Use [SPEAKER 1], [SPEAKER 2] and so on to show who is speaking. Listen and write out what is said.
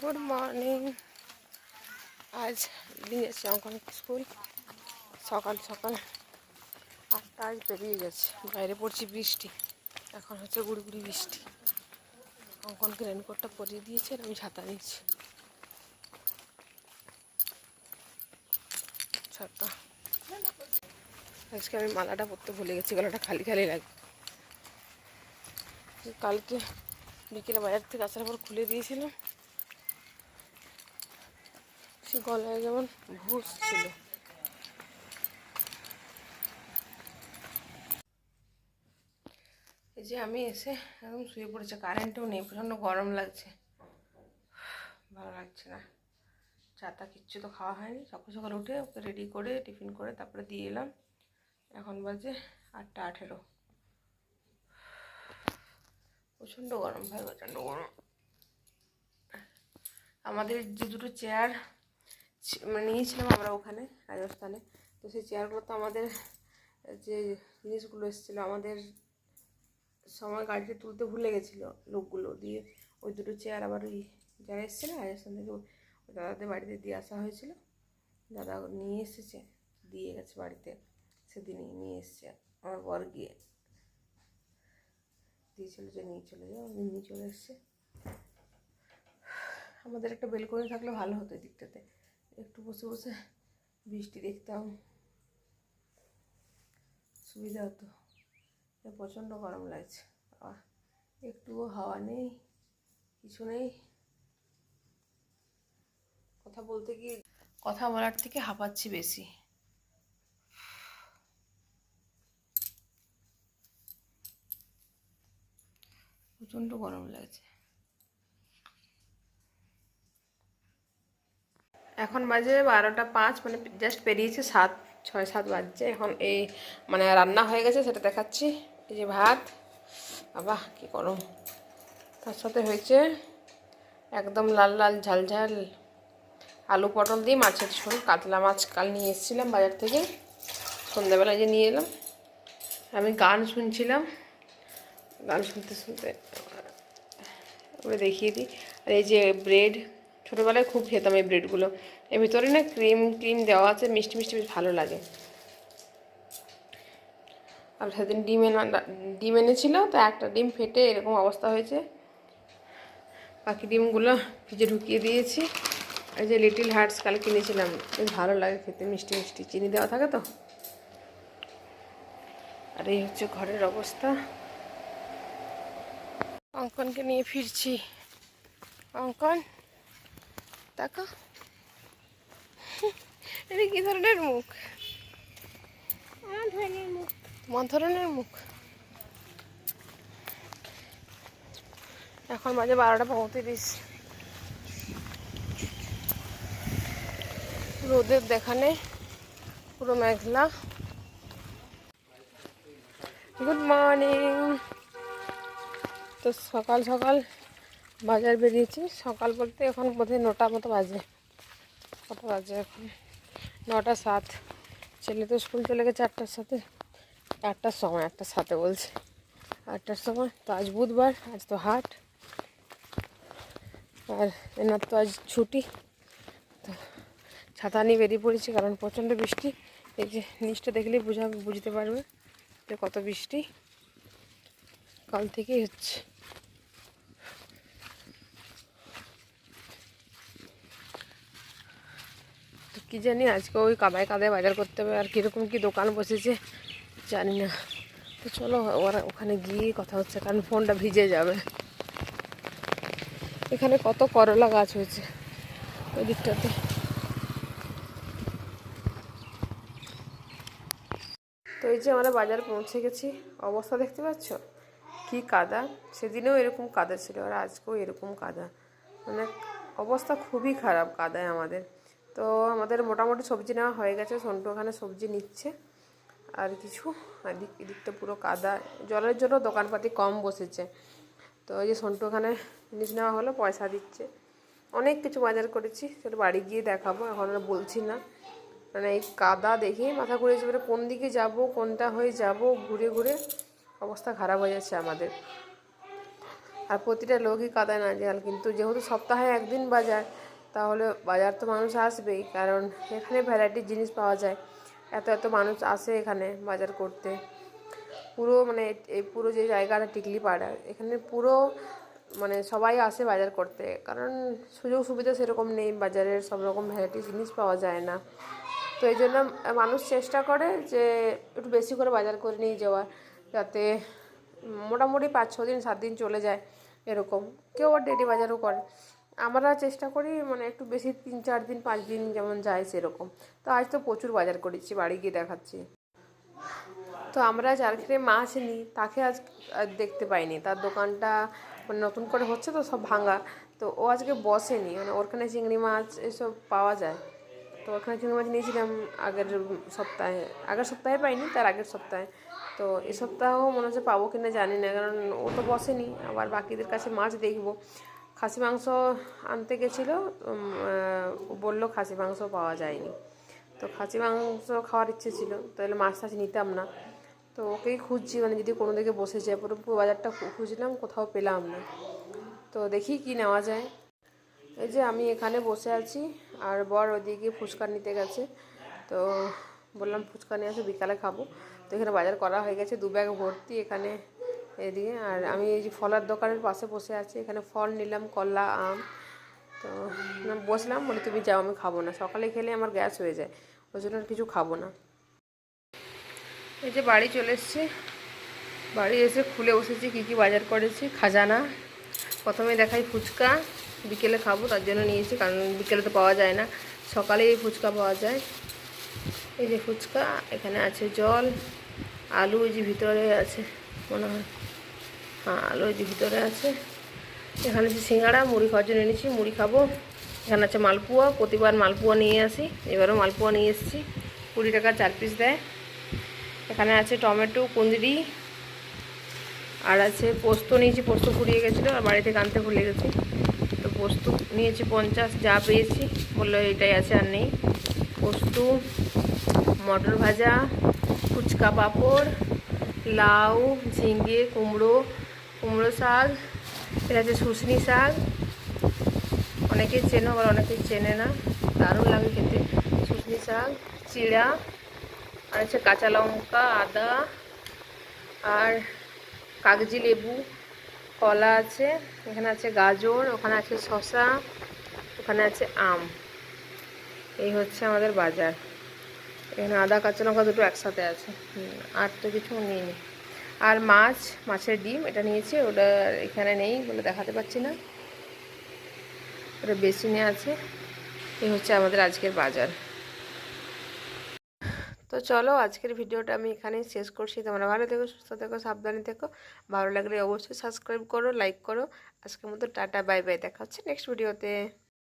[SPEAKER 1] Good morning আজ দিন এসছে অঙ্কন স্কুল। সকাল সকাল আটটা আজ বেরিয়ে গেছে। বাইরে পড়ছি বৃষ্টি। এখন হচ্ছে গুড়ি গুড়ি বৃষ্টি। অঙ্কনকে রেনকোটটা পরিয়ে দিয়েছে আর আমি ছাতা নিচ্ছি ছাতা। আজকে আমি মালাটা পরতে ভুলে গেছি, গলাটা খালি খালি লাগে কালকে বিকেলে বাজার থেকে আসার পর খুলে দিয়েছিলাম। গলায় যেমন ঘুষ ছিল। এই যে আমি এসে একদম শুয়ে পড়েছে কারেন্টও নেই, প্রচণ্ড গরম লাগছে। ভালো লাগছে না। চাটা কিচ্ছু তো খাওয়া হয়নি। সকাল সকাল উঠে ওকে রেডি করে টিফিন করে তারপরে দিয়ে এলাম। এখন বাজে আটটা আঠেরো। প্রচণ্ড গরম ভাই, প্রচণ্ড গরম। আমাদের যে দুটো চেয়ার নিয়েছিলাম আমরা ওখানে, রাজস্থানে। তো সেই চেয়ারগুলো তো আমাদের, যে জিনিসগুলো এসেছিল, আমাদের সময় গাড়িতে তুলতে ভুলে গেছিল লোকগুলো। দিয়ে ওই দুটো চেয়ার আবার ওই যারা এসেছিল রাজস্থান থেকে ওই দাদাদের বাড়িতে দিয়ে আসা হয়েছিল। দাদা নিয়ে এসেছে, দিয়ে গেছে বাড়িতে। সেদিনই নিয়ে এসছে আমার বর গিয়ে। দিয়েছিল যে নিয়ে চলে যাও আমি নিয়ে চলে এসছে। আমাদের একটা বেলকনি থাকলে ভালো হতো এই দিকটাতে একটু বসে বসে বৃষ্টি দেখতাম। সুবিধা হতো। প্রচণ্ড গরম লাগছে। বাবা একটুও হাওয়া নেই, কিছু নেই। কথা বলতে গিয়ে, কথা বলার থেকে হাঁপাচ্ছি বেশি। প্রচণ্ড গরম লাগছে। এখন বাজে বারোটা পাঁচ মানে জাস্ট পেরিয়েছে সাত, ছয়, সাত বাজছে। এখন এই মানে রান্না হয়ে গেছে, সেটা দেখাচ্ছি। এই যে ভাত, বাবা, কি গরম। তার সাথে হয়েছে একদম লাল লাল, ঝাল ঝাল আলু পটল দিয়ে মাছের ঝোল। কাতলা মাছ কাল নিয়ে এসেছিলাম বাজার থেকে। সন্ধ্যাবেলায় যে নিয়ে এলাম, আমি গান শুনছিলাম। গান শুনতে শুনতে দেখিয়ে দিই। আর এই যে ব্রেড ছোটোবেলায় খুব খেতাম এই ব্রেডগুলো। এর ভিতরে না ক্রিম ক্রিম দেওয়া আছে, মিষ্টি মিষ্টি বেশ ভালো লাগে। আর সেদিন ডিম এনে, ডিম এনেছিল, তো একটা ডিম ফেটে এরকম অবস্থা হয়েছে। বাকি ডিমগুলো ভিজে ঢুকিয়ে দিয়েছি। এই যে লিটিল হার্টস কাল কিনেছিলাম, বেশ ভালো লাগে খেতে, মিষ্টি মিষ্টি। চিনি দেওয়া থাকে তো? আর এই হচ্ছে ঘরের অবস্থা। অঙ্কনকে নিয়ে ফিরছি। অঙ্কন? দেখো এটা কি ধরনের মুখ? মন ধরনের মুখ। এখন বাজে বারোটা পঁয়ত্রিশ। রোদের দেখা পুরো মেঘলা। Good morning. তো সকাল সকাল বাজার বেরিয়েছি। সকাল বলতে এখন বোধহয় নটা মতো বাজে। কত বাজে এখন। নটা সাত। ছেলে তো স্কুল চলে গেছে আটটার সাথে। আটটার সময়, আটটার সাথে বলছে। আটটার সময়। তো আজ বুধবার, আজ তো হাট। আর এনার তো আজ ছুটি। তো ছাতা নিয়ে বেরিয়ে পড়েছি কারণ প্রচণ্ড বৃষ্টি। এই যে নিচটা দেখলেই বোঝা বুঝতে পারবে যে কত বৃষ্টি। কাল থেকেই হচ্ছে। কী জানি আজকে ওই কাদায় কাদায় বাজার করতে হবে, আর কীরকম কী দোকান বসেছে জানি না। তো চলো, ওরা ওখানে গিয়ে কথা হচ্ছে, কারণ ফোনটা ভিজে যাবে। এখানে কত করলা গাছ হয়েছে ওই দিকটাতে। তো এই যে আমরা বাজার পৌঁছে গেছি, অবস্থা দেখতে পাচ্ছ? কি কাদা। সেদিনেও এরকম কাদা ছিল, আর আজকেও এরকম কাদা। মানে অবস্থা খুবই খারাপ কাদায় আমাদের। তো আমাদের মোটামুটি সবজি নেওয়া হয়ে গেছে। সন্টু ওখানে সবজি নিচ্ছে। আর কিছু, এদিক, এদিকটা পুরো কাদা। জলের জন্য দোকানপাতি কম বসেছে। তো ওই যে সন্টু ওখানে জিনিস নেওয়া হলো, পয়সা দিচ্ছে। অনেক কিছু বাজার করেছি, সেটা বাড়ি গিয়ে দেখাবো। এখন আর বলছি না। মানে এই কাদা দেখে, মাথা ঘুরে যাবে কোন দিকে যাব, কোনটা হয়ে যাব, ঘুরে ঘুরে অবস্থা খারাপ হয়ে যাচ্ছে আমাদের। আর প্রতিটা লোকই কাদায় না জাল, কিন্তু যেহেতু সপ্তাহে একদিন বাজার তাহলে বাজার তো মানুষ আসবেই, কারণ এখানে ভ্যারাইটির জিনিস পাওয়া যায়। এত এত মানুষ আসে এখানে বাজার করতে। পুরো মানে এই পুরো যে জায়গাটা টিকলি পাড়া, এখানে পুরো মানে সবাই আসে বাজার করতে। কারণ সুযোগ সুবিধা সেরকম নেই বাজারের সব রকম ভ্যারাইটি জিনিস পাওয়া যায় না। তো এই জন্য মানুষ চেষ্টা করে যে একটু বেশি করে বাজার করে নিয়ে যাওয়া যাতে মোটামুটি পাঁচ ছ দিন, সাত দিন চলে যায় এরকম। কেউ আবার ডেলি বাজারও করে। আমরা চেষ্টা করি মানে একটু বেশি তিন, চার দিন, পাঁচ দিন যেমন যায় সেরকম। তো আজ তো প্রচুর বাজার করেছি, বাড়ি গিয়ে দেখাচ্ছি। তো আমরা যার খেয়ে মাছ নিই, তাকে আজ দেখতে পাইনি। তার দোকানটা মানে নতুন করে হচ্ছে তো, সব ভাঙা। তো ও আজকে বসেনি মানে ওখানে চিংড়ি মাছ এসব পাওয়া যায়। তো ওখানে চিংড়ি মাছ নিয়েছিলাম আগের সপ্তাহে আগের সপ্তাহে পাইনি, তার আগের সপ্তাহে। তো এ সপ্তাহেও মনে হচ্ছে পাবো কিনা জানি না, কারণ ও তো বসেনি, আবার বাকিদের কাছে মাছ দেখব। খাসি মাংস আনতে গেছিল বলল খাসি মাংস পাওয়া যায়নি। তো খাসি মাংস খাওয়ার ইচ্ছে ছিল, তাহলে মাছ টাছ নিতাম না। তো ওকেই খুঁজছি মানে যদি কোনো দিকে বসে যায়, পুরো পুরো বাজারটা খুঁজলাম, কোথাও পেলাম না। তো দেখি কি নেওয়া যায়। এই যে আমি এখানে বসে আছি, আর বর ওদিকে ফুচকা নিতে গেছে। তো বললাম, ফুচকা নিয়ে আসো বিকালে খাব। তো এখানে বাজার করা হয়ে গেছে, দু ব্যাগ ভর্তি এখানে এদিকে, আর আমি এই যে ফলের দোকানের পাশে বসে আছি, এখানে ফল নিলাম, কলা, আম। তো বসলাম, বলে তুমি যাও, আমি খাব না। সকালে খেলে আমার গ্যাস হয়ে যায়, ওই জন্য কিছু খাব না। এই যে বাড়ি চলে এসেছি, বাড়ি এসে খুলে বসেছি, কী কী বাজার করেছি, খাজানা। প্রথমে দেখাই ফুচকা, বিকেলে খাব, তার জন্য নিয়েছি কারণ বিকেলে তো পাওয়া যায় না। সকালেই ফুচকা পাওয়া যায়। এই যে ফুচকা, এখানে আছে জল, আলু, এই যে ভিতরে আছে, মনে হ্যাঁ। আলু যে ভিতরে আছে। এখানে আছে সিঙ্গাড়া, মুড়ি খাওয়ার জন্য এনেছি, মুড়ি খাব। এখানে আছে মালপোয়া, প্রতিবার মালপোয়া নিয়ে আসি। এবারও মালপোয়া নিয়ে এসেছি। কুড়ি টাকা চার পিস দেয়। এখানে আছে টমেটো, কুঁদরি, আর আছে পোস্ত নিয়েছি, পোস্ত ফুরিয়ে গেছিল, আর বাড়ি থেকে আনতে ভুলে গেছি। তো পোস্ত নিয়েছি পঞ্চাশ, যা পেয়েছি। বলল এটাই আছে আর নেই। পোস্ত, মটর ভাজা, ফুচকা পাঁপড়, লাউ, ঝিঙে, কুমড়ো কুমড়ো শাক, এটা আছে শুশনি শাক। অনেকেই চেনে, আবার অনেকেই চেনে না। দারুণ লাগে খেতে। শুশনি শাক, চিড়া, আর আছে কাঁচা লঙ্কা, আদা, আর কাগজি লেবু, কলা আছে। এখানে আছে গাজর, ওখানে আছে শসা, ওখানে আছে আম। এই হচ্ছে আমাদের বাজার। এখানে আদা, কাঁচা লঙ্কা দুটো একসাথে আছে। আর তো কিছু নিইনি আর মাছ, মাছের ডিম, এটা নিয়েছে, ওটা এখানে নেই বলে দেখাতে পাচ্ছি না। ওটা বেসিনে আছে। এই হচ্ছে আমাদের আজকের বাজার। তো চলো, আজকের ভিডিওটা আমি এখানেই শেষ করছি। তোমরা ভালো থেকো, সুস্থ থেকো, সাবধানে থেকো। ভালো লাগলে অবশ্যই সাবস্ক্রাইব করো লাইক করো। আজকের মতো টাটা বাই বাই দেখা হচ্ছে নেক্সট ভিডিওতে